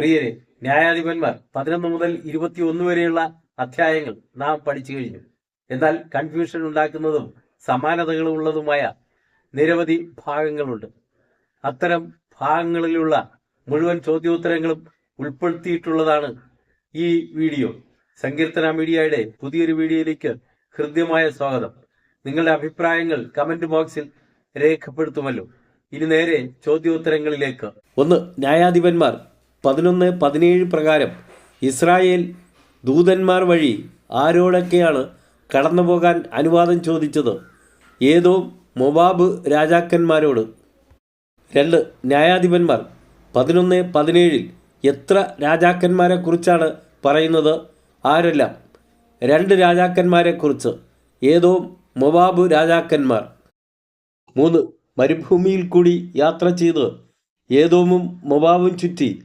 പ്രിയരെ ന്യായാധിപന്മാർ പതിനൊന്ന് മുതൽ ഇരുപത്തിയൊന്ന് വരെയുള്ള അധ്യായങ്ങൾ നാം പഠിച്ചു കഴിഞ്ഞു. എന്നാൽ കൺഫ്യൂഷൻ ഉണ്ടാക്കുന്നതും സമാനതകളുള്ളതുമായ നിരവധി ഭാഗങ്ങളുണ്ട്. അത്തരം ഭാഗങ്ങളിലുള്ള മുഴുവൻ ചോദ്യോത്തരങ്ങളും ഉൾപ്പെടുത്തിയിട്ടുള്ളതാണ് ഈ വീഡിയോ. സങ്കീർത്തന മീഡിയയുടെ പുതിയൊരു വീഡിയോയിലേക്ക് ഹൃദ്യമായ സ്വാഗതം. നിങ്ങളുടെ അഭിപ്രായങ്ങൾ കമന്റ് ബോക്സിൽ രേഖപ്പെടുത്തുമല്ലോ. ഇനി നേരെ ചോദ്യോത്തരങ്ങളിലേക്ക്. ഒന്ന് ന്യായാധിപന്മാർ പതിനൊന്ന് പതിനേഴ് പ്രകാരം ഇസ്രായേൽ ദൂതന്മാർ വഴി ആരോടൊക്കെയാണ് കടന്നു പോകാൻ അനുവാദം ചോദിച്ചത്? ഏതോ മൊബാബ് രാജാക്കന്മാരോട്. രണ്ട് ന്യായാധിപന്മാർ. പതിനൊന്ന് പതിനേഴിൽ എത്ര രാജാക്കന്മാരെക്കുറിച്ചാണ് പറയുന്നത്? ആരെല്ലാം? രണ്ട് രാജാക്കന്മാരെക്കുറിച്ച്. ഏതോ മൊബാബ് രാജാക്കന്മാർ. മൂന്ന് മരുഭൂമിയിൽ കൂടി യാത്ര ചെയ്ത് ഏതോമും മൊബാബും ചുറ്റി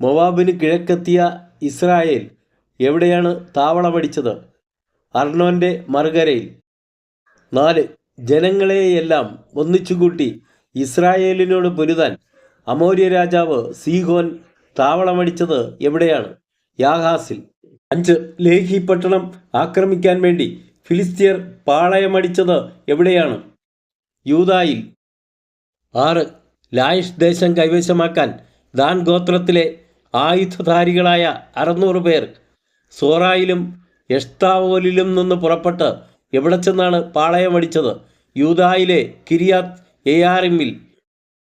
മൊബാബിന് കിഴക്കെത്തിയ ഇസ്രായേൽ എവിടെയാണ് താവളമടിച്ചത്? അർണോന്റെ മറുകരയിൽ. നാല് ജനങ്ങളെയെല്ലാം ഒന്നിച്ചുകൂട്ടി ഇസ്രായേലിനോട് പൊരുതാൻ അമോര്യ രാജാവ് സീഗോൻ താവളമടിച്ചത് എവിടെയാണ്? യാഹാസിൽ. അഞ്ച് ലേഹി പട്ടണം ആക്രമിക്കാൻ വേണ്ടി ഫിലിസ്തീയർ പാളയമടിച്ചത് എവിടെയാണ്? യൂതായിൽ ആറ് ലായിഷ് ദേശം കൈവശമാക്കാൻ ദാൻ ഗോത്രത്തിലെ ആയുധധാരികളായ അറുന്നൂറ് പേർ സോറായിലും എഷ്താവോലിലും നിന്ന് പുറപ്പെട്ട് എവിടെ ചെന്നാണ് പാളയമടിച്ചത് യൂതായിലെ കിരിയാത്ത് എയാറിമിൽ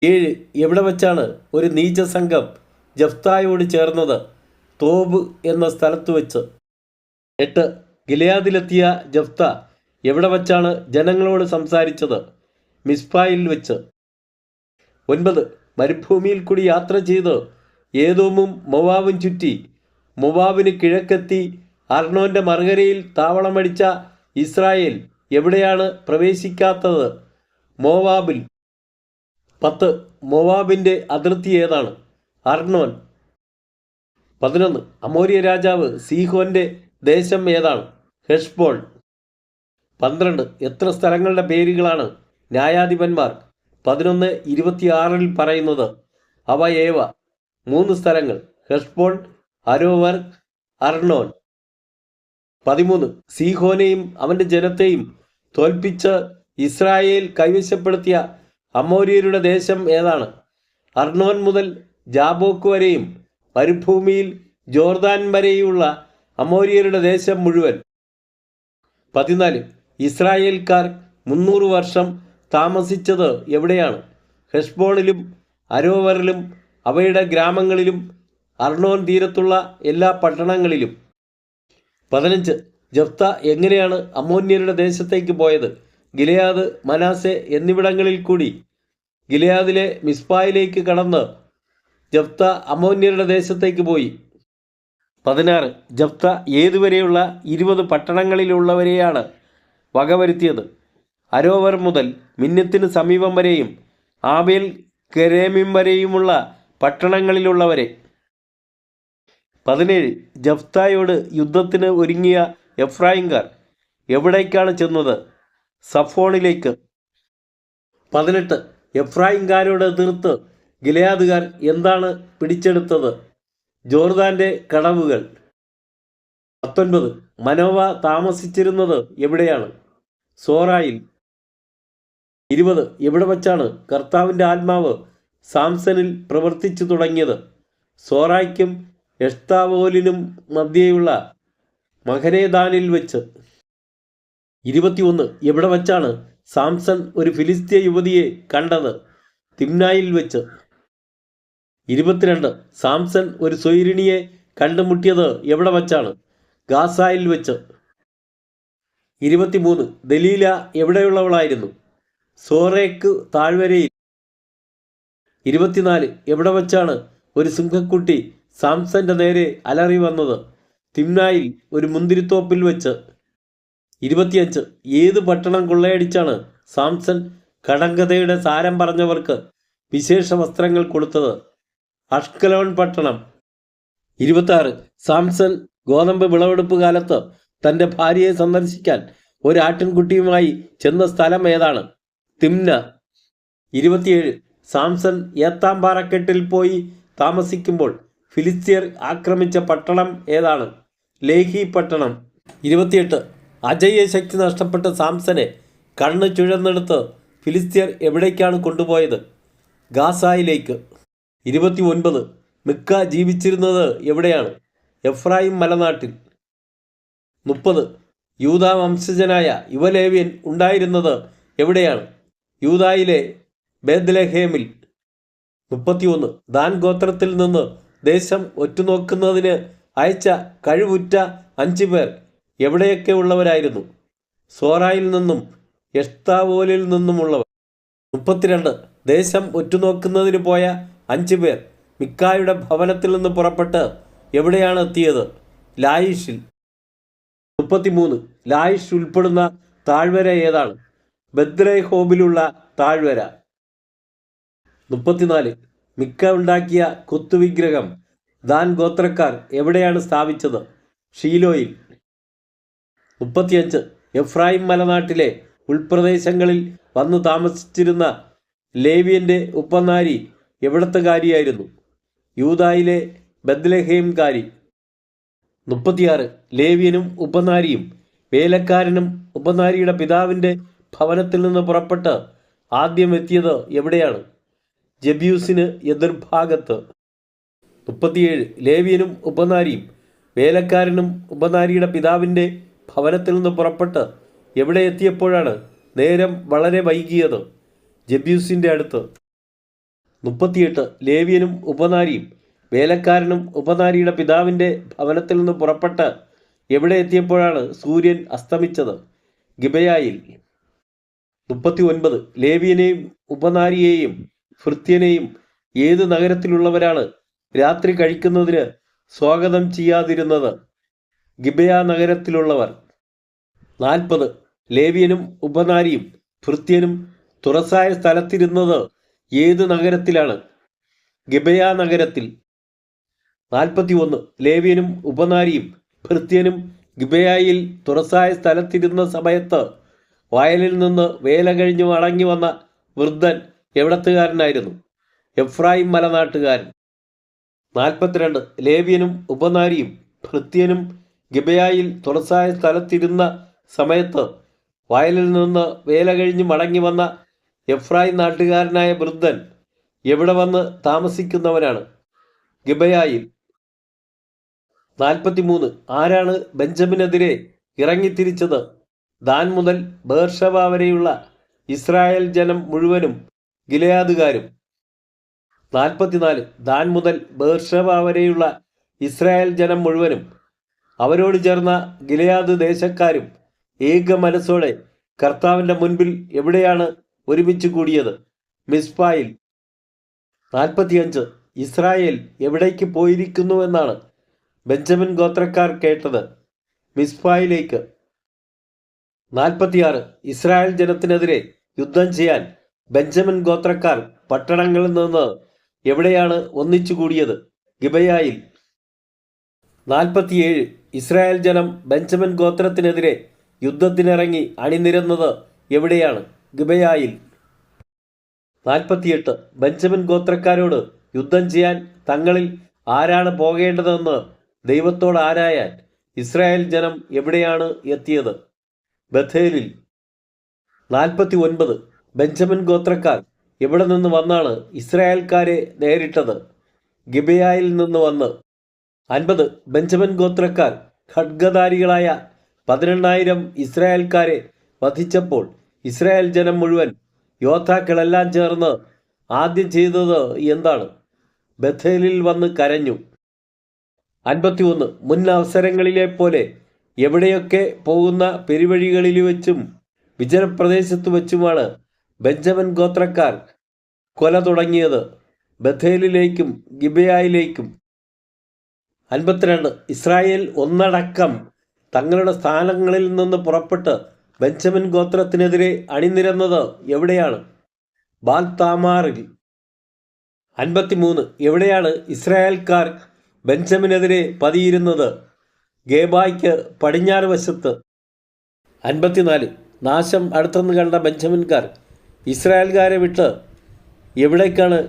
ഏഴ് എവിടെ വെച്ചാണ് ഒരു നീച സംഘം ജഫ്തായോട് ചേർന്നത്? തോബ് എന്ന സ്ഥലത്ത് വെച്ച്. എട്ട് ഗിലയാദിലെത്തിയ ജഫ്ത എവിടെ വച്ചാണ് ജനങ്ങളോട് സംസാരിച്ചത്? മിസ്ഫായിൽ വെച്ച്. ഒൻപത് മരുഭൂമിയിൽ കൂടി യാത്ര ചെയ്ത് ഏതോമും മൊവാവും ചുറ്റി. മൊവാവിന് കിഴക്കെത്തി അർണോന്റെ മറുകരയിൽ താവളമടിച്ച ഇസ്രായേൽ എവിടെയാണ് പ്രവേശിക്കാത്തത്? മോവാബിൽ. പത്ത്. മൊവാബിന്റെ അതിർത്തി ഏതാണ്? അർണോൻ. പതിനൊന്ന്. അമോരിയ രാജാവ് സീഹോന്റെ ദേശം ഏതാണ്? ഹെഷ്ബോൺ പന്ത്രണ്ട്. എത്ര സ്ഥലങ്ങളുടെ പേരുകളാണ് ന്യായാധിപന്മാർ? പതിനൊന്ന് ഇരുപത്തിയാറിൽ പറയുന്നത്. അവ ഏവ? മൂന്ന് സ്ഥലങ്ങൾ. ഹെഷ്ബോൺ അരോവർ അർണോൻ. പതിമൂന്ന്. സീഹോനെയും അവന്റെ ജനത്തെയും തോൽപ്പിച്ച് ഇസ്രായേൽ കൈവശപ്പെടുത്തിയ അമോര്യരുടെ ദേശം ഏതാണ്? അർണോൻ മുതൽ ജാബോക്ക് വരെയും മരുഭൂമിയിൽ ജോർദാൻ വരെയുള്ള അമോര്യരുടെ ദേശം മുഴുവൻ. പതിനാല്. ഇസ്രായേൽക്കാർ മുന്നൂറ് വർഷം താമസിച്ചത് എവിടെയാണ്? ഹെഷ്ബോണിലും അരോവറിലും അവയുടെ ഗ്രാമങ്ങളിലും അർണോൻ തീരത്തുള്ള എല്ലാ പട്ടണങ്ങളിലും. പതിനഞ്ച് ജഫ്ത എങ്ങനെയാണ് അമോന്യരുടെ ദേശത്തേക്ക് പോയത്? ഗിലയാദ് മനാസെ എന്നിവിടങ്ങളിൽ കൂടി ഗിലയാദിലെ മിസ്ബായിലേക്ക് കടന്ന് ജഫ്ത അമോന്യരുടെ ദേശത്തേക്ക് പോയി. പതിനാറ് ജഫ്ത ഏതുവരെയുള്ള ഇരുപത് പട്ടണങ്ങളിലുള്ളവരെയാണ് വകവരുത്തിയത്? അരോവർ മുതൽ മിന്നത്തിന് സമീപം വരെയും ആബേൽ കെരേമിം വരെയുമുള്ള പട്ടണങ്ങളിലുള്ളവരെ. പതിനേഴ് ജഫ്തായോട് യുദ്ധത്തിന് ഒരുങ്ങിയ എഫ്രായിംകാർ എവിടേക്കാണ് ചെന്നത്? സഫോണിലേക്ക്. പതിനെട്ട് എഫ്രായിംകാരോട് തീർത്ത് ഗിലയാദുകാർ എന്താണ് പിടിച്ചെടുത്തത്? ജോർദാന്റെ കടവുകൾ. പത്തൊൻപത് മനോവ താമസിച്ചിരുന്നത് എവിടെയാണ്? സോറായിൽ. ഇരുപത് എവിടെ വച്ചാണ് കർത്താവിന്റെ ആത്മാവ് സാംസണിൽ പ്രവർത്തിച്ചു തുടങ്ങിയത്. സോറായ്ക്കും എഷ്താവോലിനും മധ്യേയുള്ള മഹനേദാനിൽ വെച്ച്. ഇരുപത്തിയൊന്ന് എവിടെ വച്ചാണ് സാംസൺ ഒരു ഫിലിസ്തീയ യുവതിയെ കണ്ടത്? തിംനായിൽ വെച്ച്. ഇരുപത്തിരണ്ട് സാംസൺ ഒരു സ്വൈരിണിയെ കണ്ടുമുട്ടിയത് എവിടെ വച്ചാണ്? ഗാസായിൽ വെച്ച്. ഇരുപത്തിമൂന്ന് ദലീല എവിടെയുള്ളവളായിരുന്നു? സോറേക്ക് താഴ്വരയിൽ. ഇരുപത്തിനാല് എവിടെ വച്ചാണ് ഒരു സിംഹക്കുട്ടി സാംസന്റെ നേരെ അലറി വന്നത്? തിമ്നായിൽ ഒരു മുന്തിരിത്തോപ്പിൽ വെച്ച്. ഇരുപത്തിയഞ്ച്. ഏത് പട്ടണം കൊള്ളയടിച്ചാണ് സാംസൺ കടങ്കഥയുടെ സാരം പറഞ്ഞവർക്ക് വിശേഷ വസ്ത്രങ്ങൾ കൊടുത്തത്? അഷ്കലോൺ പട്ടണം. ഇരുപത്തി സാംസൺ ഗോതമ്പ് വിളവെടുപ്പ് കാലത്ത് തന്റെ ഭാര്യയെ സന്ദർശിക്കാൻ ഒരു ആട്ടിൻകുട്ടിയുമായി ചെന്ന സ്ഥലം ഏതാണ്? തിമ്ന. ഇരുപത്തിയേഴ്. സാംസൺ ഏത്താമ്പാറക്കെട്ടിൽ പോയി താമസിക്കുമ്പോൾ ഫിലിസ്തീർ ആക്രമിച്ച പട്ടണം ഏതാണ്? ലേഹി പട്ടണം. ഇരുപത്തിയെട്ട്. അജയ്യ ശക്തി നഷ്ടപ്പെട്ട സാംസനെ കണ്ണ് ചുഴന്നെടുത്ത് ഫിലിസ്തീർ എവിടേക്കാണ് കൊണ്ടുപോയത്? ഗാസായിലേക്ക്. ഇരുപത്തി ഒൻപത് മിക്ക ജീവിച്ചിരുന്നത് എവിടെയാണ്? എഫ്രായിം മലനാട്ടിൽ. മുപ്പത്. യൂത വംശജനായ യുവലേവ്യൻ ഉണ്ടായിരുന്നത് എവിടെയാണ്? യൂതായിലെ ബേദ്ലഹേമിൽ മുപ്പത്തിയൊന്ന്. ദാൻ ഗോത്രത്തിൽ നിന്ന് ദേശം ഒറ്റുനോക്കുന്നതിന് അയച്ച കഴിവുറ്റ അഞ്ചു പേർ എവിടെയൊക്കെ ഉള്ളവരായിരുന്നു? സോറായിൽ നിന്നും എഷ്താവോലിൽ നിന്നുമുള്ളവർ. മുപ്പത്തിരണ്ട്. ദേശം ഒറ്റുനോക്കുന്നതിന് പോയ അഞ്ചു പേർ മിക്കായുടെ ഭവനത്തിൽ നിന്ന് പുറപ്പെട്ട് എവിടെയാണ് എത്തിയത്? ലായിഷിൽ. മുപ്പത്തിമൂന്ന്. ലായിഷ് ഉൾപ്പെടുന്ന താഴ്വര ഏതാണ്? ബദ്രഹോബിലുള്ള താഴ്വര. മുപ്പത്തിനാല്. മിക്ക ഉണ്ടാക്കിയ കൊത്തുവിഗ്രഹം ദാൻ ഗോത്രക്കാർ എവിടെയാണ് സ്ഥാപിച്ചത്? ഷീലോയിൽ. മുപ്പത്തിയഞ്ച്. എഫ്രായിം മലനാട്ടിലെ ഉൾപ്രദേശങ്ങളിൽ വന്നു താമസിച്ചിരുന്ന ലേവിയന്റെ ഉപ്പനാരി എവിടത്തുകാരിയായിരുന്നു യൂതായിലെ ബദ്ലഹേംകാരി മുപ്പത്തിയാറ്. ലേവ്യനും ഉപനാരിയും. വേലക്കാരനും ഉപനാരിയുടെ പിതാവിന്റെ ഭവനത്തിൽ നിന്ന് പുറപ്പെട്ട് ആദ്യം എത്തിയത് എവിടെയാണ്? ജബ്യൂസിന് എതിർഭാഗത്ത് മുപ്പത്തിയേഴ് ലേവിയനും ഉപനാരിയും വേലക്കാരനും ഉപനാരിയുടെ പിതാവിന്റെ ഭവനത്തിൽ നിന്ന് പുറപ്പെട്ട് എവിടെ എത്തിയപ്പോഴാണ് നേരം വളരെ വൈകിയത്? ജബ്യൂസിന്റെ അടുത്ത് മുപ്പത്തിയെട്ട് ലേവിയനും ഉപനാരിയും വേലക്കാരനും ഉപനാരിയുടെ പിതാവിന്റെ ഭവനത്തിൽ നിന്ന് പുറപ്പെട്ട് എവിടെ എത്തിയപ്പോഴാണ് സൂര്യൻ അസ്തമിച്ചത്? ഗിബയായിൽ മുപ്പത്തി ഒൻപത് ലേവിയനെയും ഉപനാരിയെയും ഭൃത്യനെയും ഏത് നഗരത്തിലുള്ളവരാണ് രാത്രി കഴിക്കുന്നതിന് സ്വാഗതം ചെയ്യാതിരുന്നത്? ഗിബയ നഗരത്തിലുള്ളവർ. നാൽപ്പത്. ലേവ്യനും ഉപനാരിയും ഭൃത്യനും തുറസായ സ്ഥലത്തിരുന്നത് ഏത് നഗരത്തിലാണ്? ഗിബയ നഗരത്തിൽ. നാൽപ്പത്തി ഒന്ന് ലേവ്യനും ഉപനാരിയും ഭൃത്യനും ഗിബയായിൽ തുറസായ സ്ഥലത്തിരുന്ന സമയത്ത് വയലിൽ നിന്ന് വേല കഴിഞ്ഞ് മടങ്ങി വന്ന വൃദ്ധൻ എവിടത്തുകാരനായിരുന്നു? എഫ്രായിം മലനാട്ടുകാരൻ. നാൽപ്പത്തിരണ്ട്. ലേവ്യനും ഉപനാരിയും ഭൃത്യനും ഗിബയായിൽ തുറസായ സ്ഥലത്തിരുന്ന സമയത്ത് വയലിൽ നിന്ന് വേല കഴിഞ്ഞ് മടങ്ങി വന്ന എഫ്രായിം നാട്ടുകാരനായ വൃദ്ധൻ എവിടെ വന്ന് താമസിക്കുന്നവനാണ്? ഗിബയായിൽ. നാൽപ്പത്തിമൂന്ന്. ആരാണ് ബെഞ്ചമിനെതിരെ ഇറങ്ങിത്തിരിച്ചത്? ദാൻ മുതൽ ബേർഷവ വരെയുള്ള ഇസ്രായേൽ ജനം മുഴുവനും ഗിലയാദുകാരും നാൽപ്പത്തിനാല് ദാൻ മുതൽ ബേർഷവ വരെയുള്ള ഇസ്രായേൽ ജനം മുഴുവനും അവരോട് ചേർന്ന ഗിലയാദ് ദേശക്കാരും ഏക മനസ്സോടെ കർത്താവിന്റെ മുൻപിൽ എവിടെയാണ് ഒരുമിച്ച് കൂടിയത്? മിസ്പായിൽ. നാൽപ്പത്തിയഞ്ച് ഇസ്രായേൽ എവിടേക്ക് പോയിരിക്കുന്നുവെന്നാണ് ബെഞ്ചമിൻ ഗോത്രക്കാർ കേട്ടത് മിസ്പായിലേക്ക്. നാൽപ്പത്തിയാറ് ഇസ്രായേൽ ജനത്തിനെതിരെ യുദ്ധം ചെയ്യാൻ ബെഞ്ചമിൻ ഗോത്രക്കാർ പട്ടണങ്ങളിൽ നിന്ന് എവിടെയാണ് ഒന്നിച്ചു കൂടിയത്? ഗിബയായിൽ നാൽപ്പത്തിയേഴ് ഇസ്രായേൽ ജനം ബെഞ്ചമിൻ ഗോത്രത്തിനെതിരെ യുദ്ധത്തിനിറങ്ങി അണിനിരന്നത് എവിടെയാണ്? ഗിബയായിൽ. നാൽപ്പത്തിയെട്ട് ബെഞ്ചമിൻ ഗോത്രക്കാരോട് യുദ്ധം ചെയ്യാൻ തങ്ങളിൽ ആരാണ് പോകേണ്ടതെന്ന് ദൈവത്തോട് ആരായാൻ ഇസ്രായേൽ ജനം എവിടെയാണ് എത്തിയത്? ബഥേലിൽ. നാൽപ്പത്തി ഒൻപത് ബെഞ്ചമിൻ ഗോത്രക്കാർ എവിടെ നിന്ന് വന്നാണ് ഇസ്രായേൽക്കാരെ നേരിട്ടത്? ഗിബയായിൽ നിന്ന് വന്ന്. അൻപത് ബെഞ്ചമിൻ ഗോത്രക്കാർ ഖഡ്ഗധാരികളായ പതിനെണ്ണായിരം ഇസ്രായേൽക്കാരെ വധിച്ചപ്പോൾ ഇസ്രായേൽ ജനം മുഴുവൻ യോദ്ധാക്കളെല്ലാം ചേർന്ന് ആദ്യം ചെയ്തത് എന്താണ്? ബഥേലിൽ വന്ന് കരഞ്ഞു. അൻപത്തി ഒന്ന് മുൻ അവസരങ്ങളിലെ പോലെ എവിടെയൊക്കെ പോകുന്ന പെരുവഴികളിൽ വെച്ചും വിജനപ്രദേശത്ത് വെച്ചുമാണ് ബെഞ്ചമിൻ ഗോത്രക്കാർ കൊല തുടങ്ങിയത് ബഥേലിലേക്കും ഗിബയായിലേക്കും. അൻപത്തിരണ്ട് ഇസ്രായേൽ ഒന്നടക്കം തങ്ങളുടെ സ്ഥാനങ്ങളിൽ നിന്ന് പുറപ്പെട്ട് ബെഞ്ചമിൻ ഗോത്രത്തിനെതിരെ അണിനിരന്നത് എവിടെയാണ്? ബാൽതാമാറിൽ. അൻപത്തിമൂന്ന് എവിടെയാണ് ഇസ്രായേൽക്കാർ ബെഞ്ചമിനെതിരെ പതിയിരുന്നത്? ഗേബായ്ക്ക് പടിഞ്ഞാറ് വശത്ത്. അൻപത്തിനാല് നാശം അടുത്തുനിന്ന് കണ്ട ബെഞ്ചമിൻകാർ ഇസ്രായേൽക്കാരെ വിട്ട് എവിടേക്കാണ്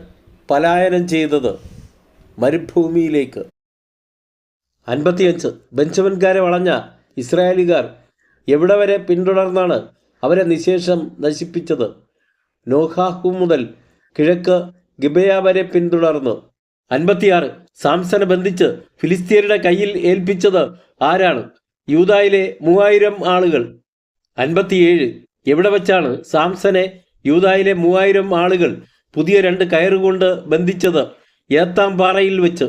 പലായനം ചെയ്തത്? മരുഭൂമിയിലേക്ക്. അൻപത്തിയഞ്ച്. ബെഞ്ചമിൻകാരെ വളഞ്ഞ ഇസ്രായേലുകാർ എവിടെ വരെ പിന്തുടർന്നാണ് അവരെ നിശേഷം നശിപ്പിച്ചത്? നോഹാഹു മുതൽ കിഴക്ക് ഗിബയ വരെ പിന്തുടർന്നു. അൻപത്തിയാറ്. സാംസനെ ബന്ധിച്ച് ഫിലിസ്തീനയുടെ കയ്യിൽ ഏൽപ്പിച്ചത് ആരാണ്? യൂതായിലെ മൂവായിരം ആളുകൾ. അൻപത്തിയേഴ്. എവിടെ വെച്ചാണ് സാംസനെ യൂതായിലെ മൂവായിരം ആളുകൾ പുതിയ രണ്ട് കയറുകൊണ്ട് ബന്ധിച്ചത് ഏത്താം പാറയിൽ വെച്ച്.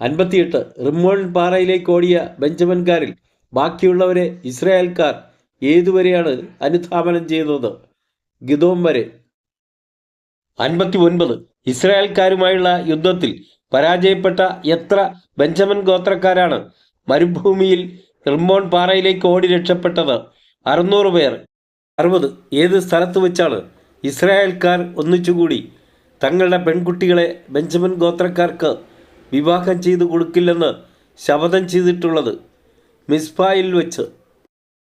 അൻപത്തിയെട്ട് റിമോൺ പാറയിലേക്ക് ഓടിയ ബെഞ്ചമിൻകാരിൽ ബാക്കിയുള്ളവരെ ഇസ്രായേൽക്കാർ ഏതുവരെയാണ് അനുധാപനം ചെയ്തത്? ഗിദോം വരെ. അൻപത്തി ഒൻപത് ഇസ്രായേൽക്കാരുമായുള്ള യുദ്ധത്തിൽ പരാജയപ്പെട്ട എത്ര ബെഞ്ചമിൻ ഗോത്രക്കാരാണ് മരുഭൂമിയിൽ റിമോൺ പാറയിലേക്ക് ഓടി രക്ഷപ്പെട്ടത്? അറുന്നൂറ് പേർ. അറുപത് ഏത് സ്ഥലത്ത് വെച്ചാണ് ഇസ്രായേൽക്കാർ ഒന്നിച്ചുകൂടി തങ്ങളുടെ പെൺകുട്ടികളെ ബെഞ്ചമിൻ ഗോത്രക്കാർക്ക് വിവാഹം ചെയ്തു കൊടുക്കില്ലെന്ന് ശപഥം ചെയ്തിട്ടുള്ളത് മിസ്ഫായിൽ വെച്ച്.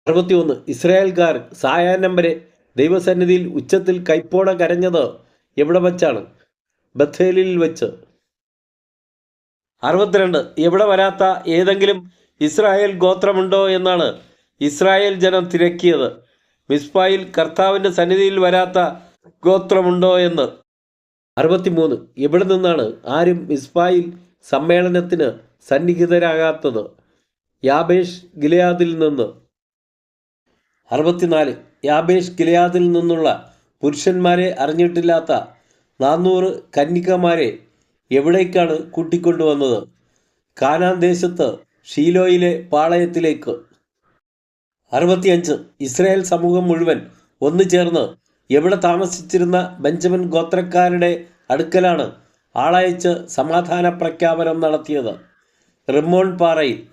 അറുപത്തിയൊന്ന് ഇസ്രായേൽക്കാർ സായാഹ്നം വരെ ദൈവസന്നിധിയിൽ ഉച്ചത്തിൽ കൈപ്പോടെ കരഞ്ഞത് എവിടെ വച്ചാണ്? ബഥേലിൽ വെച്ച്. അറുപത്തിരണ്ട് എവിടെ വരാത്ത ഏതെങ്കിലും ഇസ്രായേൽ ഗോത്രമുണ്ടോ എന്നാണ് ഇസ്രായേൽ ജനം തിരക്കിയത്. മിസ്ഫായിൽ കർത്താവിന്റെ സന്നിധിയിൽ വരാത്ത ഗോത്രമുണ്ടോ എന്ന്. അറുപത്തിമൂന്ന്. ഇവിടെ നിന്നാണ് ആരും ഇസ്ഫായിൽ സമ്മേളനത്തിന് സന്നിഹിതരാകാത്തത്? യാബേഷ് ഗിലയാദിൽ നിന്ന്. അറുപത്തിനാല്. യാബേഷ് ഗിലയാദിൽ നിന്നുള്ള പുരുഷന്മാരെ അറിഞ്ഞിട്ടില്ലാത്ത നാനൂറ് കന്യകമാരെ എവിടേക്കാണ് കൂട്ടിക്കൊണ്ടുവന്നത്? കാനാൻ ദേശത്ത് ഷീലോയിലെ പാളയത്തിലേക്ക്. അറുപത്തിയഞ്ച്. ഇസ്രായേൽ സമൂഹം മുഴുവൻ ഒന്നു ചേർന്ന് എവിടെ താമസിച്ചിരുന്ന ബെഞ്ചമിൻ ഗോത്രക്കാരുടെ അടുക്കലാണ് ആളയച്ച് സമാധാന പ്രഖ്യാപനം നടത്തിയത്. റിമോൺ പാറയിൽ.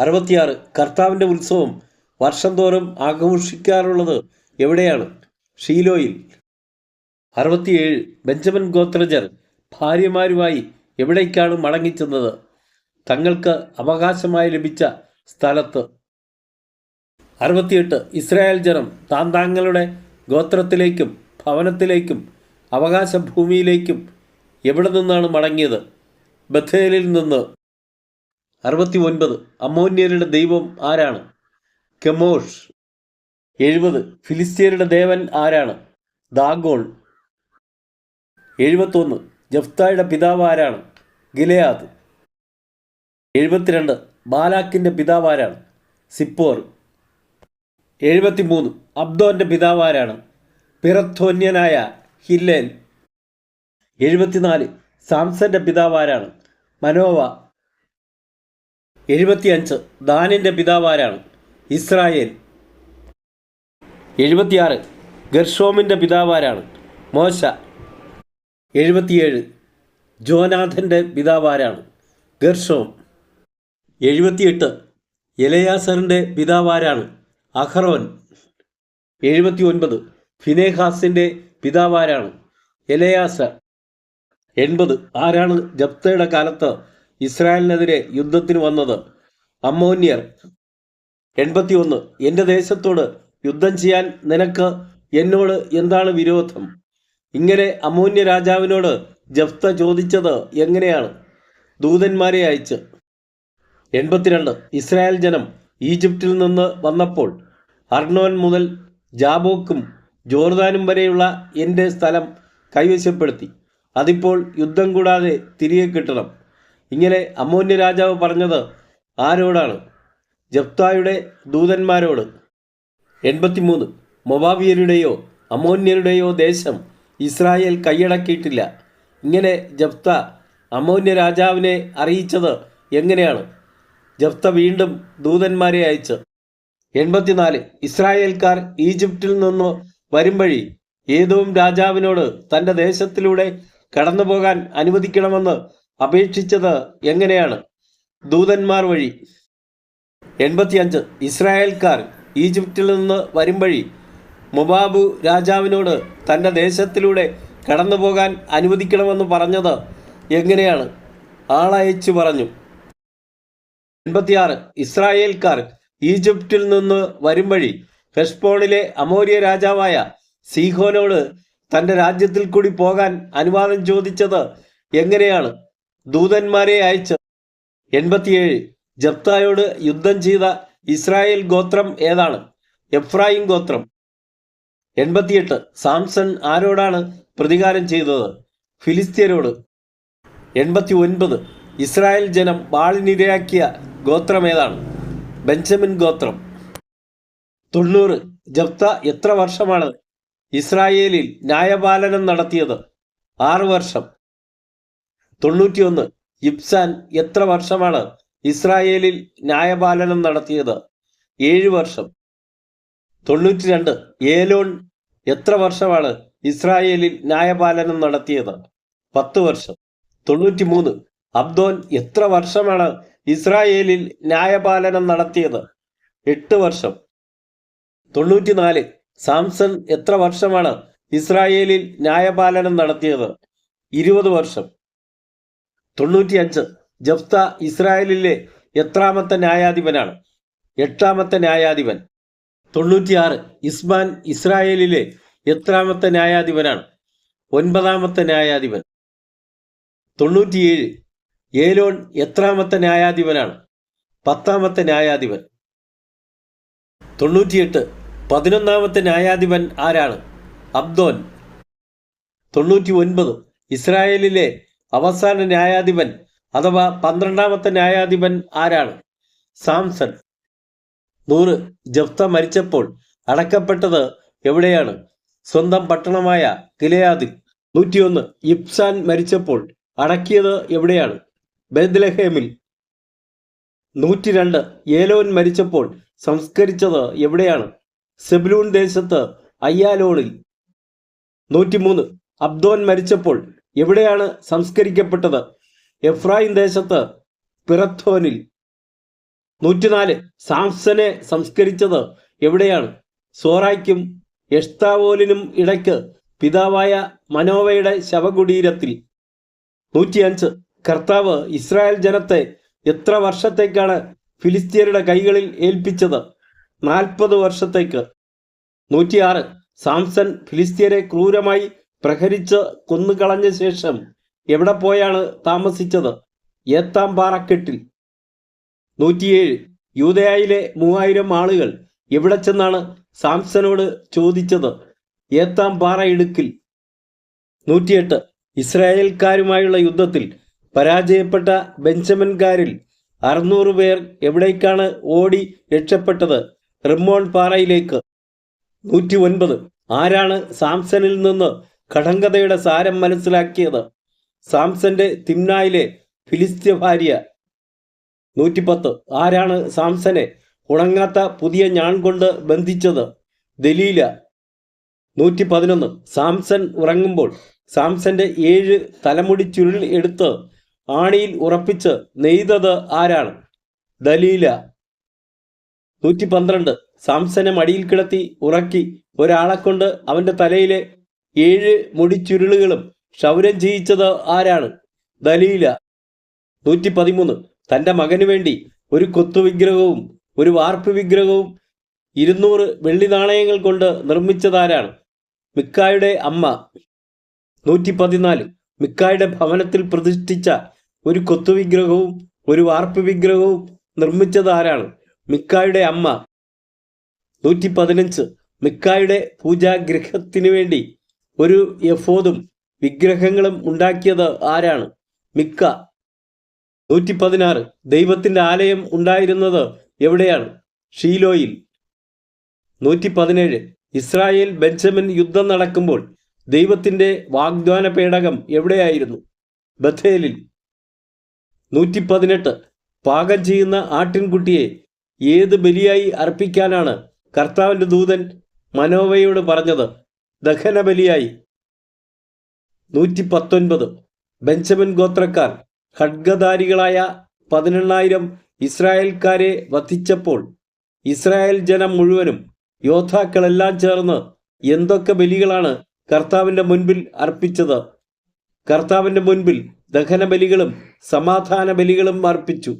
അറുപത്തിയാറ്. കർത്താവിന്റെ ഉത്സവം വർഷം തോറും ആഘോഷിക്കാറുള്ളത് എവിടെയാണ്? ഷീലോയിൽ. അറുപത്തിയേഴ്. ബെഞ്ചമിൻ ഗോത്രജർ ഭാര്യമാരുമായി എവിടേക്കാണ് മടങ്ങിച്ചെന്നത്? തങ്ങൾക്ക് അവകാശമായി ലഭിച്ച സ്ഥലത്ത്. അറുപത്തിയെട്ട്. ഇസ്രായേൽ ജനം താൻ താങ്കളുടെ ഗോത്രത്തിലേക്കും ഭവനത്തിലേക്കും അവകാശ ഭൂമിയിലേക്കും എവിടെ നിന്നാണ് മടങ്ങിയത്? ബഥേലിൽ നിന്ന്. അറുപത്തി ഒൻപത് അമോന്യരുടെ ദൈവം ആരാണ്? കെമോഷ്. എഴുപത്. ഫിലിസ്തീനയുടെ ദേവൻ ആരാണ്? ദാഗോൺ. എഴുപത്തൊന്ന്. ജഫ്തായുടെ പിതാവ് ആരാണ്? ഗിലയാദ്. എഴുപത്തിരണ്ട്. ബാലാക്കിന്റെ പിതാവ് ആരാണ്? സിപ്പോർ. എഴുപത്തിമൂന്ന്. അബ്ദോന്റെ പിതാവാരാണ് പിറത്തോന്യനായ ഹില്ലേൽ എഴുപത്തിനാല്. സാംസന്റെ പിതാവാരാണ് മനോവ. എഴുപത്തിയഞ്ച്. ദാനിന്റെ പിതാവാരാണ് ഇസ്രായേൽ. എഴുപത്തിയാറ്. ഗർഷോമിന്റെ പിതാവാരാണ് മോശ. എഴുപത്തിയേഴ്. ജോനാഥന്റെ പിതാവാരാണ് ഗർഷോം എഴുപത്തിയെട്ട്. എലയാസറിന്റെ പിതാവ് ആരാണ് അഹറോൻ എഴുപത്തി ഒൻപത് ഫിനേഹാസിന്റെ പിതാവ് ആരാണ് എലയാസ എൺപത്. ആരാണ് ജപ്തയുടെ കാലത്ത് ഇസ്രായേലിനെതിരെ യുദ്ധത്തിന് വന്നത്? അമ്മോന്യർ. എൺപത്തി ഒന്ന് എന്റെ ദേശത്തോട് യുദ്ധം ചെയ്യാൻ നിനക്ക് എന്നോട് എന്താണ് വിരോധം? ഇങ്ങനെ അമോന്യ രാജാവിനോട് ജഫ്ത ചോദിച്ചത് എങ്ങനെയാണ്? ദൂതന്മാരെ അയച്ച്. എൺപത്തിരണ്ട്. ഇസ്രായേൽ ജനം ഈജിപ്തിൽ നിന്ന് വന്നപ്പോൾ അർണോൻ മുതൽ ജാബോക്കും ജോർദാനും വരെയുള്ള എന്റെ സ്ഥലം കൈവശപ്പെടുത്തി. അതിപ്പോൾ യുദ്ധം കൂടാതെ തിരികെ കിട്ടണം. ഇങ്ങനെ അമോന്യ രാജാവ് പറഞ്ഞത് ആരോടാണ്? ജപ്തായുടെ ദൂതന്മാരോട്. എൺപത്തിമൂന്ന്. മൊബാബിയരുടെയോ അമോന്യരുടെയോ ദേശം ഇസ്രായേൽ കൈയടക്കിയിട്ടില്ല. ഇങ്ങനെ ജപ്ത അമോന്യ രാജാവിനെ അറിയിച്ചത് എങ്ങനെയാണ്? ജപ്ത വീണ്ടും ദൂതന്മാരെ അയച്ച്. എൺപത്തിനാല്. ഇസ്രായേൽക്കാർ ഈജിപ്തിൽ നിന്ന് വരുമ്പഴി ഏതോം രാജാവിനോട് തന്റെ ദേശത്തിലൂടെ കടന്നു പോകാൻ അനുവദിക്കണമെന്ന് അപേക്ഷിച്ചത് എങ്ങനെയാണ്? ദൂതന്മാർ വഴി. എൺപത്തിയഞ്ച്. ഇസ്രായേൽക്കാർ ഈജിപ്തിൽ നിന്ന് വരുമ്പഴി മുബാബു രാജാവിനോട് തന്റെ ദേശത്തിലൂടെ കടന്നു പോകാൻ അനുവദിക്കണമെന്ന് പറഞ്ഞത് എങ്ങനെയാണ്? ആളയച്ചു പറഞ്ഞു. എൺപത്തിയാറ് ഇസ്രായേൽക്കാർ ഈജിപ്തിൽ നിന്ന് വരും വഴി ഹെഷ്ബോണിലെ അമോരിയ രാജാവായ സീഹോനോട് തന്റെ രാജ്യത്തിൽ കൂടി പോകാൻ അനുവാദം ചോദിച്ചത് എങ്ങനെയാണ്? ദൂതന്മാരെ അയച്ച് എൺപത്തിയേഴ് ജപ്തായോട് യുദ്ധം ചെയ്ത ഇസ്രായേൽ ഗോത്രം ഏതാണ്? എഫ്രായിം ഗോത്രം. എൺപത്തിയെട്ട് സാംസൺ ആരോടാണ് പ്രതികാരം ചെയ്തത്? ഫിലിസ്തീനോട് എൺപത്തി ഒൻപത് ഇസ്രായേൽ ജനം വാളിനിരയാക്കിയ ഗോത്രം ഏതാണ്? ബെഞ്ചമിൻ ഗോത്രം. തൊണ്ണൂറ്. ജപ്ത എത്ര വർഷമാണ് ഇസ്രായേലിൽ ന്യായപാലനം നടത്തിയത്? ആറ് വർഷം. തൊണ്ണൂറ്റിയൊന്ന്. ഇബ്സാൻ എത്ര വർഷമാണ് ഇസ്രായേലിൽ ന്യായപാലനം നടത്തിയത്? ഏഴ് വർഷം. തൊണ്ണൂറ്റി രണ്ട് ഏലോൺ എത്ര വർഷമാണ് ഇസ്രായേലിൽ ന്യായപാലനം നടത്തിയത്? പത്ത് വർഷം. തൊണ്ണൂറ്റി മൂന്ന് അബ്ദോൻ എത്ര വർഷമാണ് ഇസ്രായേലിൽ ന്യായപാലനം നടത്തിയത് എട്ട് വർഷം. തൊണ്ണൂറ്റിനാല്. സാംസൺ എത്ര വർഷമാണ് ഇസ്രായേലിൽ ന്യായപാലനം നടത്തിയത്? ഇരുപത് വർഷം. തൊണ്ണൂറ്റിയഞ്ച്. ജഫ്ത ഇസ്രായേലിലെ എത്രാമത്തെ ന്യായാധിപനാണ്? എട്ടാമത്തെ ന്യായാധിപൻ. തൊണ്ണൂറ്റിയാറ്. ഇസ്മാൻ ഇസ്രായേലിലെ എത്രാമത്തെ ന്യായാധിപനാണ്? ഒൻപതാമത്തെ ന്യായാധിപൻ. തൊണ്ണൂറ്റിയേഴ്. ഏലോൺ എത്രാമത്തെ ന്യായാധിപനാണ്? പത്താമത്തെ ന്യായാധിപൻ. തൊണ്ണൂറ്റിയെട്ട്. പതിനൊന്നാമത്തെ ന്യായാധിപൻ ആരാണ്? അബ്ദോൻ. തൊണ്ണൂറ്റി ഒൻപത് ഇസ്രായേലിലെ അവസാന ന്യായാധിപൻ അഥവാ പന്ത്രണ്ടാമത്തെ ന്യായാധിപൻ ആരാണ്? സാംസൺ. നൂറ്. ജഫ്ത മരിച്ചപ്പോൾ അടക്കപ്പെട്ടത് എവിടെയാണ്? സ്വന്തം പട്ടണമായ കിലയാദിൽ നൂറ്റിയൊന്ന്. ഇബ്സാൻ മരിച്ചപ്പോൾ അടക്കിയത് എവിടെയാണ്? ബേദ്ലഹേമിൽ നൂറ്റി രണ്ട് ഏലോൻ മരിച്ചപ്പോൾ സംസ്കരിച്ചത് എവിടെയാണ്? സെബ്ലൂൺ ദേശത്ത് അയ്യാലോണിൽ. നൂറ്റിമൂന്ന് അബ്ദോൻ മരിച്ചപ്പോൾ എവിടെയാണ് സംസ്കരിക്കപ്പെട്ടത്? എഫ്രായിം ദേശത്ത് പിറത്തോനിൽ. നൂറ്റിനാല് സാംസനെ സംസ്കരിച്ചത് എവിടെയാണ്? സോറായ്ക്കും എഷ്താവോലിനും ഇടയ്ക്ക് പിതാവായ മനോവയുടെ ശവകുടീരത്തിൽ. നൂറ്റിയഞ്ച് കർത്താവ് ഇസ്രായേൽ ജനത്തെ എത്ര വർഷത്തേക്കാണ് ഫിലിസ്തീനയുടെ കൈകളിൽ ഏൽപ്പിച്ചത്? നാൽപ്പത് വർഷത്തേക്ക്. നൂറ്റിയാറ്. സാംസൺ ഫിലിസ്തീനെ ക്രൂരമായി പ്രഹരിച്ച് കൊന്നുകളഞ്ഞ ശേഷം എവിടെ പോയാണ് താമസിച്ചത്? ഏത്താം പാറക്കെട്ടിൽ. നൂറ്റിയേഴ്. യൂതയായിലെ മൂവായിരം ആളുകൾ എവിടെ ചെന്നാണ് സാംസനോട് ചോദിച്ചത്? ഏത്താം പാറ ഇടുക്കിൽ. നൂറ്റിയെട്ട്. ഇസ്രായേൽക്കാരുമായുള്ള യുദ്ധത്തിൽ പരാജയപ്പെട്ട ബെഞ്ചമിൻകാരിൽ അറുന്നൂറ് പേർ എവിടേക്കാണ് ഓടി രക്ഷപ്പെട്ടത്? റിമോൺ പാറയിലേക്ക്. നൂറ്റി ഒൻപത് ആരാണ് സാംസണിൽ നിന്ന് കടങ്കഥയുടെ സാരം മനസ്സിലാക്കിയത്? സാംസന്റെ തിമ്നായിലെ ഫിലിസ്ത്യ ഭാര്യ. നൂറ്റിപ്പത്ത്. ആരാണ് സാംസനെ ഉണങ്ങാത്ത പുതിയ ഞാൺ കൊണ്ട് ബന്ധിച്ചത്? ദലീല. നൂറ്റി പതിനൊന്ന് സാംസൺ ഉറങ്ങുമ്പോൾ സാംസന്റെ ഏഴ് തലമുടി ചുരുൾ എടുത്ത് ആണിയിൽ ഉറപ്പിച്ച് നെയ്തത് ആരാണ്? ദലീല. നൂറ്റി പന്ത്രണ്ട് സാംസനെ മടിയിൽ കിടത്തി ഉറക്കി ഒരാളെ കൊണ്ട് അവന്റെ തലയിലെ ഏഴ് മുടിച്ചുരുളുകളും ക്ഷൗരം ചെയ്യിച്ചത് ആരാണ്? ദലീല. നൂറ്റി പതിമൂന്ന് തന്റെ മകന് വേണ്ടി ഒരു കൊത്തു വിഗ്രഹവും ഒരു വാർപ്പ് വിഗ്രഹവും ഇരുന്നൂറ് വെള്ളി നാണയങ്ങൾ കൊണ്ട് നിർമ്മിച്ചതാരാണ് മിക്കായുടെ അമ്മ. നൂറ്റി പതിനാല് മിക്കായുടെ ഭവനത്തിൽ പ്രതിഷ്ഠിച്ച ഒരു കൊത്തു വിഗ്രഹവും ഒരു വാർപ്പ് വിഗ്രഹവും നിർമ്മിച്ചത് ആരാണ്? മിക്കായുടെ അമ്മ. നൂറ്റി പതിനഞ്ച് മിക്കായുടെ പൂജാഗൃഹത്തിനു വേണ്ടി ഒരു യഫോദും വിഗ്രഹങ്ങളും ഉണ്ടാക്കിയത് ആരാണ്? മിക്ക. നൂറ്റി പതിനാറ് ദൈവത്തിന്റെ ആലയം ഉണ്ടായിരുന്നത് എവിടെയാണ്? ഷീലോയിൽ. നൂറ്റി പതിനേഴ് ഇസ്രായേൽ ബെഞ്ചമിൻ യുദ്ധം നടക്കുമ്പോൾ ദൈവത്തിന്റെ വാഗ്ദാന പേടകം എവിടെയായിരുന്നു? ബഥേലിൽ. നൂറ്റി പതിനെട്ട് പാകം ചെയ്യുന്ന ആട്ടിൻകുട്ടിയെ ഏത് ബലിയായി അർപ്പിക്കാനാണ് കർത്താവിന്റെ ദൂതൻ മനോവയോട് പറഞ്ഞത്? ദഹന ബലിയായി നൂറ്റി പത്തൊൻപത് ബെഞ്ചമിൻ ഗോത്രക്കാർ ഖഡ്ഗധാരികളായ പതിനെണ്ണായിരം ഇസ്രായേൽക്കാരെ വധിച്ചപ്പോൾ ഇസ്രായേൽ ജനം മുഴുവനും യോദ്ധാക്കളെല്ലാം ചേർന്ന് എന്തൊക്കെ ബലികളാണ് കർത്താവിന്റെ മുൻപിൽ അർപ്പിച്ചത്? കർത്താവിന്റെ മുൻപിൽ ദഹന ബലികളും സമാധാന ബലികളും അർപ്പിച്ചു.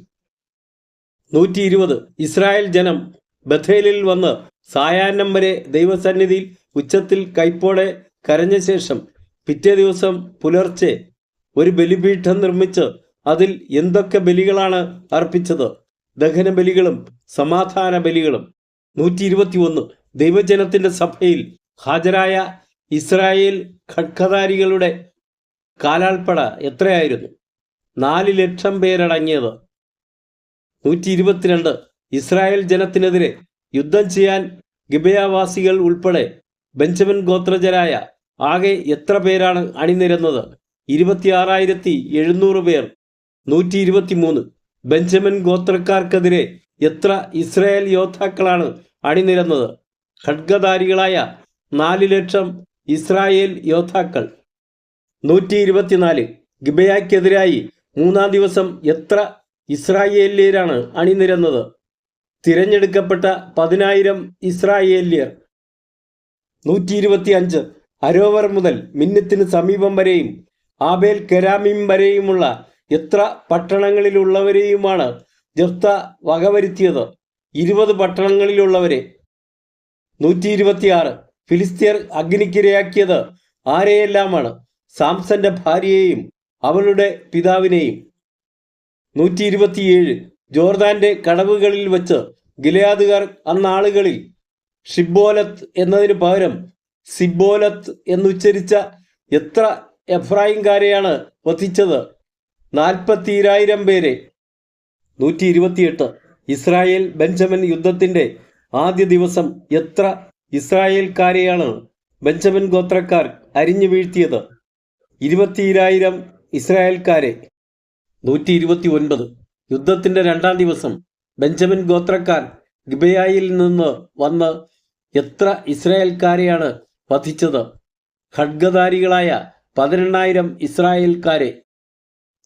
നൂറ്റി ഇരുപത് ഇസ്രായേൽ ജനം ബഥേലിൽ വന്ന് സായാഹ്നം വരെ ദൈവസന്നിധിയിൽ ഉച്ചത്തിൽ കൈപ്പോടെ കരഞ്ഞ ശേഷം പിറ്റേ ദിവസം പുലർച്ചെ ഒരു ബലിപീഠം നിർമ്മിച്ച് അതിൽ എന്തൊക്കെ ബലികളാണ് അർപ്പിച്ചത്? ദഹന ബലികളും സമാധാന ബലികളും നൂറ്റി ഇരുപത്തി ഒന്ന് ദൈവജനത്തിന്റെ സഭയിൽ ഹാജരായ ഇസ്രായേൽ ഖഡ്ഖധാരികളുടെ കാലാൾപ്പട എത്രയായിരുന്നു? നാല് ലക്ഷം പേരടങ്ങിയത്. നൂറ്റി ഇരുപത്തിരണ്ട് ഇസ്രായേൽ ജനത്തിനെതിരെ യുദ്ധം ചെയ്യാൻ ഗിബയാവാസികൾ ഉൾപ്പെടെ ബെഞ്ചമിൻ ഗോത്രജരായ ആകെ എത്ര പേരാണ് അണിനിരന്നത്? ഇരുപത്തിയാറായിരത്തി എഴുന്നൂറ് പേർ. നൂറ്റി ഇരുപത്തി മൂന്ന് ബെഞ്ചമിൻ ഗോത്രക്കാർക്കെതിരെ എത്ര ഇസ്രായേൽ യോദ്ധാക്കളാണ് അണിനിരന്നത്? ഖഡ്ഗധാരികളായ നാല് ലക്ഷം ഇസ്രായേൽ യോദ്ധാക്കൾ. നൂറ്റി ഇരുപത്തിനാല് ഗിബയാക്കെതിരായി മൂന്നാം ദിവസം എത്ര ഇസ്രായേലിയരാണ് അണിനിരന്നത്? തിരഞ്ഞെടുക്കപ്പെട്ട പതിനായിരം ഇസ്രായേലിയർ. നൂറ്റി ഇരുപത്തി അഞ്ച് അരോവർ മുതൽ മിന്നത്തിന് സമീപം വരെയും ആബേൽ കെരാമിം വരെയുമുള്ള എത്ര പട്ടണങ്ങളിലുള്ളവരെയുമാണ് ജഫ്ത വകവരുത്തിയത്? ഇരുപത് പട്ടണങ്ങളിലുള്ളവരെ. നൂറ്റി ഇരുപത്തിയാറ് ഫിലിസ്തീർ അഗ്നിക്കിരയാക്കിയത് ആരെയെല്ലാമാണ്? സാംസന്റെ ഭാര്യയെയും അവളുടെ പിതാവിനെയും. നൂറ്റി ഇരുപത്തിയേഴ് ജോർദാന്റെ കടവുകളിൽ വെച്ച് ഗിലയാദുകാർ അന്നാളുകളിൽ ഷിബോലത്ത് എന്നതിന് പകരം സിബോലത്ത് എന്നുച്ചരിച്ച എത്ര എഫ്രായിംകാരെയാണ് വധിച്ചത് നാൽപ്പത്തിരായിരം പേരെ. നൂറ്റി ഇരുപത്തിയെട്ട് ഇസ്രായേൽ ബെഞ്ചമിൻ യുദ്ധത്തിന്റെ ആദ്യ ദിവസം എത്ര ഇസ്രായേൽക്കാരെയാണ് ബെഞ്ചമിൻ ഗോത്രക്കാർ അരിഞ്ഞു വീഴ്ത്തിയത്? ഇരുപത്തിയിരായിരം ഇസ്രായേൽക്കാരെ. നൂറ്റി ഇരുപത്തി ഒൻപത് യുദ്ധത്തിന്റെ രണ്ടാം ദിവസം ബെഞ്ചമിൻ ഗോത്രക്കാർ ഗിബയായിൽ നിന്ന് വന്ന് എത്ര ഇസ്രായേൽക്കാരെയാണ് വധിച്ചത്? ഖഡ്ഗധാരികളായ പതിനെണ്ണായിരം ഇസ്രായേൽക്കാരെ.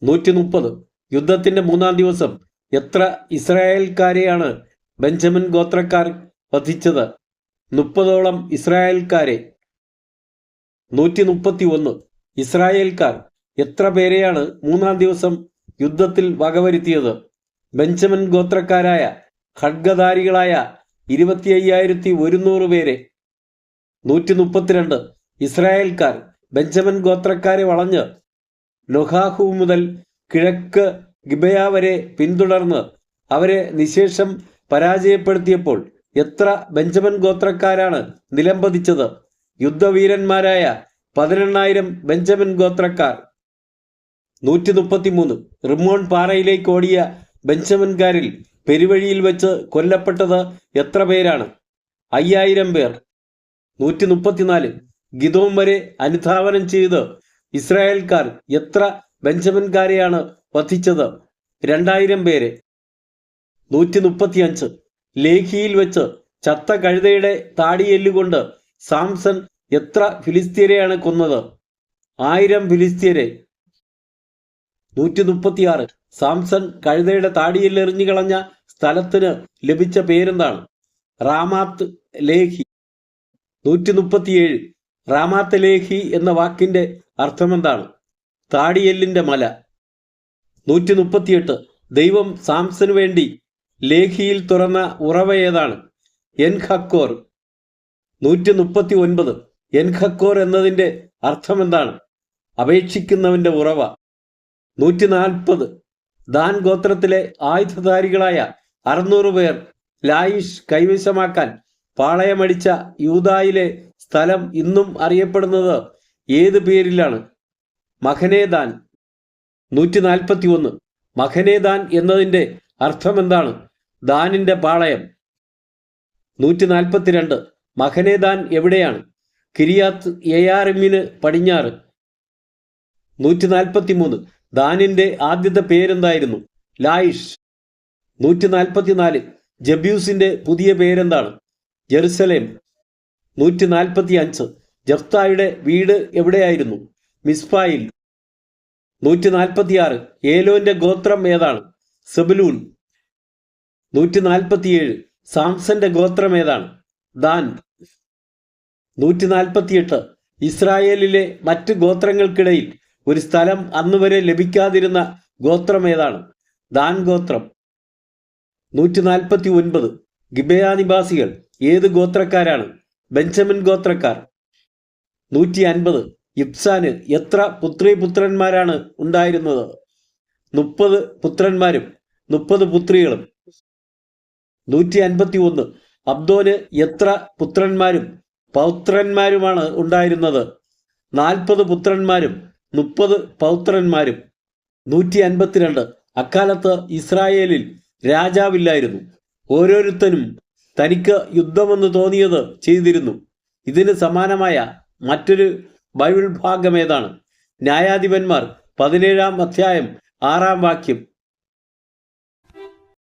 നൂറ്റി മുപ്പത് യുദ്ധത്തിന്റെ മൂന്നാം ദിവസം എത്ര ഇസ്രായേൽക്കാരെയാണ് ബെഞ്ചമിൻ ഗോത്രക്കാർ വധിച്ചത്? മുപ്പതോളം ഇസ്രായേൽക്കാരെ. നൂറ്റി മുപ്പത്തി ഒന്ന് ഇസ്രായേൽക്കാർ എത്ര പേരെയാണ് മൂന്നാം ദിവസം യുദ്ധത്തിൽ വകവരുത്തിയത്? ബെഞ്ചമിൻ ഗോത്രക്കാരായ ഖഡ്ഗധാരികളായ ഇരുപത്തി അയ്യായിരത്തി ഒരുന്നൂറ് പേരെ. നൂറ്റി മുപ്പത്തിരണ്ട് ഇസ്രായേൽക്കാർ ബെഞ്ചമിൻ ഗോത്രക്കാരെ വളഞ്ഞ് ലൊഹാഹു മുതൽ കിഴക്ക് ഗിബയ വരെ പിന്തുടർന്ന് അവരെ നിശേഷം പരാജയപ്പെടുത്തിയപ്പോൾ എത്ര ബെഞ്ചമിൻ ഗോത്രക്കാരാണ് നിലംപതിച്ചത്? യുദ്ധവീരന്മാരായ പതിനെണ്ണായിരം ബെഞ്ചമിൻ ഗോത്രക്കാർ. നൂറ്റി മുപ്പത്തിമൂന്ന് റിമോൺ പാറയിലേക്ക് ഓടിയ ബെഞ്ചമിൻകാരിൽ പെരുവഴിയിൽ വെച്ച് കൊല്ലപ്പെട്ടത് എത്ര പേരാണ്? അയ്യായിരം പേർ. നൂറ്റി മുപ്പത്തിനാല് ഗിതോം വരെ അനുധാവനം ചെയ്ത് ഇസ്രായേൽക്കാർ എത്ര ബെഞ്ചമിൻകാരെയാണ് വധിച്ചത്? രണ്ടായിരം പേരെ. നൂറ്റി മുപ്പത്തിയഞ്ച് ലേഖിയിൽ വെച്ച് ചത്ത കഴുതയുടെ താടിയെല്ലുകൊണ്ട് സാംസൺ എത്ര ഫിലിസ്തീനെയാണ് കൊന്നത്? ആയിരം ഫിലിസ്തീനെ. നൂറ്റി മുപ്പത്തിയാറ് സാംസൺ കഴുതയുടെ താടിയിൽ എറിഞ്ഞു കളഞ്ഞ സ്ഥലത്തിന് ലഭിച്ച പേരെന്താണ്? റാമാത്ത് ലേഹി. നൂറ്റി മുപ്പത്തിയേഴ് റാമാത്ത് ലേഹി എന്ന വാക്കിന്റെ അർത്ഥമെന്താണ്? താടിയെല്ലിന്റെ മല. നൂറ്റി മുപ്പത്തിയെട്ട് ദൈവം സാംസന് വേണ്ടി ലേഹിയിൽ തുറന്ന ഉറവ ഏതാണ്? എൻ ഖക്കോർ നൂറ്റി മുപ്പത്തി ഒൻപത് എൻ എന്നതിന്റെ അർത്ഥം എന്താണ് അപേക്ഷിക്കുന്നവന്റെ ഉറവ. നൂറ്റി നാൽപ്പത് ദാൻ ഗോത്രത്തിലെ ആയുധധാരികളായ അറുന്നൂറ് പേർ ലായിഷ് കൈവശമാക്കാൻ പാളയമടിച്ച യൂതായിലെ സ്ഥലം ഇന്നും അറിയപ്പെടുന്നത് ഏത് പേരിലാണ്? മഖനേദാൻ നൂറ്റി നാൽപ്പത്തി ഒന്ന് മഖനേദാൻ എന്നതിന്റെ അർത്ഥമെന്താണ്? ദാനിന്റെ പാളയം. നൂറ്റി നാൽപ്പത്തിരണ്ട് മഖനേദാൻ എവിടെയാണ്? കിരിയാത്ത് എയാറിമിന് പടിഞ്ഞാറ് നൂറ്റി നാൽപ്പത്തി മൂന്ന് ദാനിന്റെ ആദ്യത്തെ പേരെന്തായിരുന്നു? ലായിഷ്. നൂറ്റി നാൽപ്പത്തി നാല് ജബ്യൂസിന്റെ പുതിയ പേരെന്താണ്? ജെറുസലേം. നൂറ്റി നാൽപ്പത്തി അഞ്ച് ജഫ്തായുടെ വീട് എവിടെയായിരുന്നു? മിസ്ഫായിൽ നൂറ്റി നാൽപ്പത്തിയാറ് ഏലോന്റെ ഗോത്രം ഏതാണ്? സെബലൂൺ. നൂറ്റി നാൽപ്പത്തിയേഴ് സാംസന്റെ ഗോത്രം ഏതാണ്? ദാൻ. നൂറ്റി നാൽപ്പത്തിയെട്ട് ഇസ്രായേലിലെ മറ്റ് ഗോത്രങ്ങൾക്കിടയിൽ ഒരു സ്ഥലം അന്നുവരെ ലഭിക്കാതിരുന്ന ഗോത്രം ഏതാണ് ദാൻ ഗോത്രം. നൂറ്റി നാൽപ്പത്തി ഒൻപത് ഗിബയാ നിവാസികൾ ഏത് ഗോത്രക്കാരാണ്? ബെഞ്ചമിൻ ഗോത്രക്കാർ. നൂറ്റി അൻപത് ഇബ്സാന് എത്ര പുത്രി പുത്രന്മാരാണ് ഉണ്ടായിരുന്നത്? മുപ്പത് പുത്രന്മാരും മുപ്പത് പുത്രികളും. നൂറ്റി അൻപത്തി ഒന്ന് അബ്ദോന് എത്ര പുത്രന്മാരും പൗത്രന്മാരുമാണ് ഉണ്ടായിരുന്നത്. നാൽപ്പത് പുത്രന്മാരും മുപ്പത് പൗത്രന്മാരും. നൂറ്റി അൻപത്തിരണ്ട് അക്കാലത്ത് ഇസ്രായേലിൽ രാജാവില്ലായിരുന്നു. ഓരോരുത്തനും തനിക്ക് യുദ്ധമെന്ന് തോന്നിയത് ചെയ്തിരുന്നു. ഇതിന് സമാനമായ മറ്റൊരു ബൈബിൾ ഭാഗം ഏതാണ്? ന്യായാധിപന്മാർ പതിനേഴാം അധ്യായം ആറാം വാക്യം.